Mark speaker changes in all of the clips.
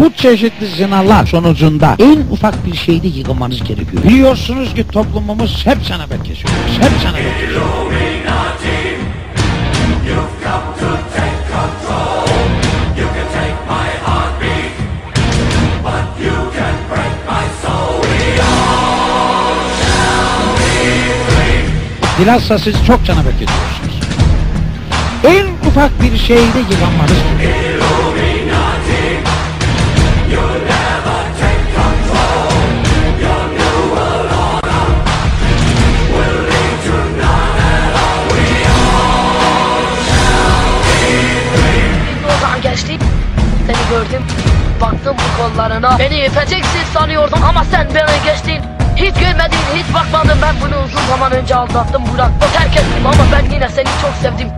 Speaker 1: Bu çeşitli zinalar sonucunda en ufak bir şeyde yıkılmanız gerekiyor. Biliyorsunuz ki toplumumuz hep cenabet kesiyor. Hep cenabet kesiyor. Bilhassa siz çok cenabet ediyorsunuz. En ufak bir şeyde yıkanmanız gerekiyor.
Speaker 2: Yoldan geçtik. Seni gördüm. Baktım bu kollarına. Beni öpeceksin sanıyordum ama sen beni geçtin. Hiç görmedin, hiç bakmadım ben bunu uzun zaman önce aldattım bıraktım terk ettim ama ben yine seni çok sevdim.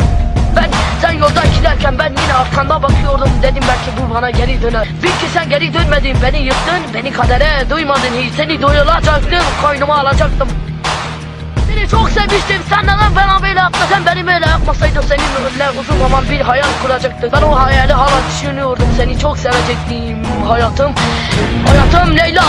Speaker 2: Ben sen yoldan giderken ben yine arkanda bakıyordum dedim belki bu bana geri döner. Bil ki sen geri dönmedin beni yıktın beni kadere duymadın hiç seni doyulacaktım koynuma alacaktım. Seni çok sevmiştim. Sen neden bana böyle yaptın? Sen beni böyle yapmasaydın seninle uzun zaman bir hayal kuracaktık. Ben o hayali hala düşünüyordum. Seni çok sevecektim. Hayatım, hayatım Leyla.